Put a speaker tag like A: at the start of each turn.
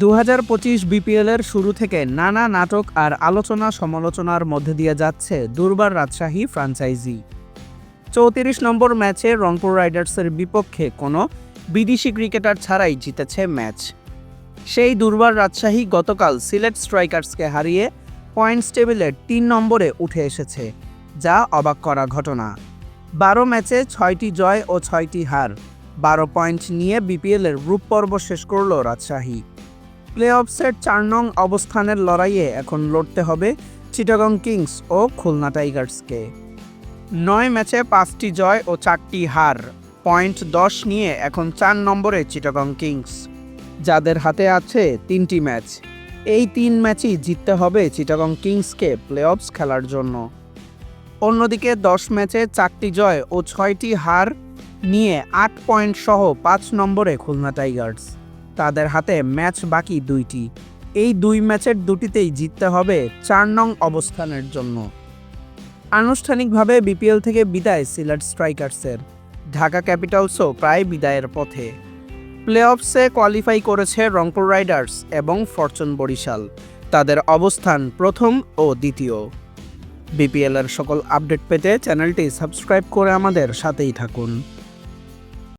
A: দু হাজার পঁচিশ বিপিএলের শুরু থেকে নানা নাটক আর আলোচনা সমালোচনার মধ্যে দিয়ে যাচ্ছে দুর্বার রাজশাহী ফ্রাঞ্চাইজি। চৌত্রিশ নম্বর ম্যাচে রংপুর রাইডার্সের বিপক্ষে কোনো বিদেশি ক্রিকেটার ছাড়াই জিতেছে ম্যাচ। সেই দুর্বার রাজশাহী গতকাল সিলেট স্ট্রাইকার্সকে হারিয়ে পয়েন্টস টেবিলের তিন নম্বরে উঠে এসেছে, যা অবাক করা ঘটনা। বারো ম্যাচে ছয়টি জয় ও ছয়টি হার, বারো পয়েন্ট নিয়ে বিপিএলের গ্রুপ পর্ব শেষ করল রাজশাহী। প্লে অফসের চার নং অবস্থানের লড়াইয়ে এখন লড়তে হবে চিটাগং কিংস ও খুলনা টাইগার্সকে। নয় ম্যাচে পাঁচটি জয় ও চারটি হার। পয়েন্ট দশ নিয়ে এখন চার নম্বরে চিটাগং কিংস। যাদের হাতে আছে তিনটি ম্যাচ। এই তিন ম্যাচই জিততে হবে চিটাগং কিংসকে প্লে অফস খেলার জন্য। অন্যদিকে দশ ম্যাচে চারটি জয় ও ছয়টি হার নিয়ে আট পয়েন্ট সহ পাঁচ নম্বরে খুলনা টাইগার্স। তাদের হাতে ম্যাচ বাকি দুইটি। এই দুই ম্যাচের দুটিতেই জিততে হবে চার নং অবস্থানের জন্য। আনুষ্ঠানিকভাবে বিপিএল থেকে বিদায় সিলেট স্ট্রাইকার্সের। ঢাকা ক্যাপিটালসও প্রায় বিদায়ের পথে। প্লে অফসে কোয়ালিফাই করেছে রংপুর রাইডার্স এবং ফরচুন বরিশাল। তাদের অবস্থান প্রথম ও দ্বিতীয়। বিপিএলের সকল আপডেট পেতে চ্যানেলটি সাবস্ক্রাইব করে আমাদের সাথেই থাকুন।